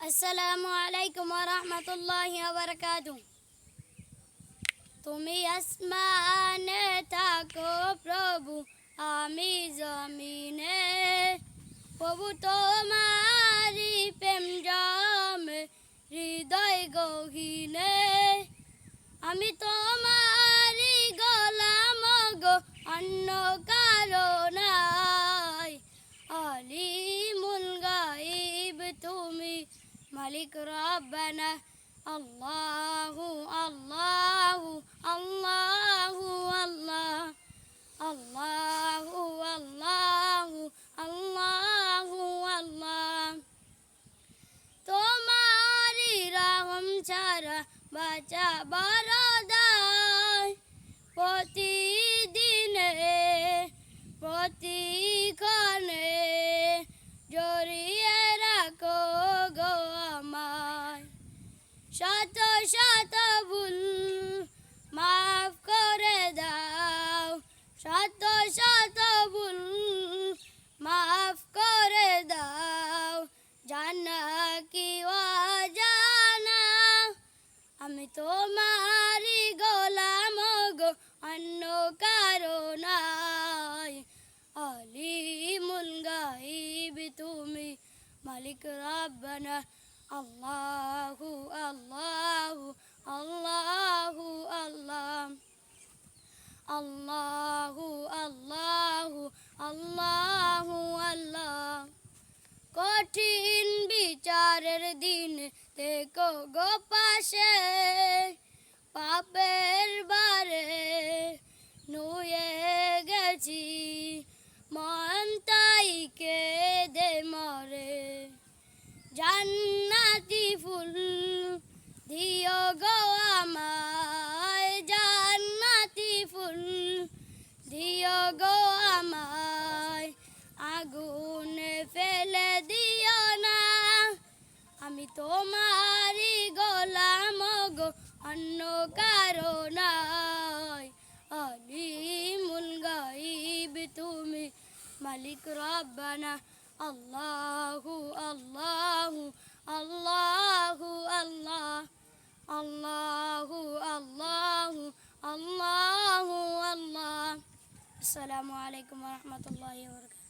আসসালামু আলাইকুম রহমতুল্লাহ বরকাত তুমি আসমানে থাকো প্রভু আমি জমিনে প্রভু তোমারি প্রেম জমে হৃদয় গহিনে আমি তোমারি মালিক রব্বানা আল্লাহু আল্লাহু আল্লাহু আল্লাহ আল্লাহু আল্লাহু আল্লাহু আল্লাহ তোমারি রহম ছাড়া বাঁচা বরদায় প্রতিদিনে, প্রতিক্ষণে জড়িয়ে শত শত ভুল মাফ করে দাও। শত শত ভুল মাফ করে দাও। জানা কি জানা আমি তোমারি গোলাম গো, অন্য কারও নাই আলিমুল গাইব তুমি মালিক রাব্বানা। আল্লাহু আল্লাহু আল্লাহু আল্লাহ আল্লাহু আল্লাহু আল্লাহু আল্লাহ কঠিন বিচারের দিন দেখো গো পাশে। পাপের বারে আগুনে ফেলে দিও না। আমি তোমারই গোলাম গো, অন্য কারও নাই আলিমুল গাইব তুমি, মালিক রব্বানা। আল্লাহু আল্লাহু আল্লাহু, আল্লাহ। আল্লাহু আল্লাহু আল্লাহু, আল্লাহ। আসসালামু আলাইকুম রহমতুল্লাহ বরকাত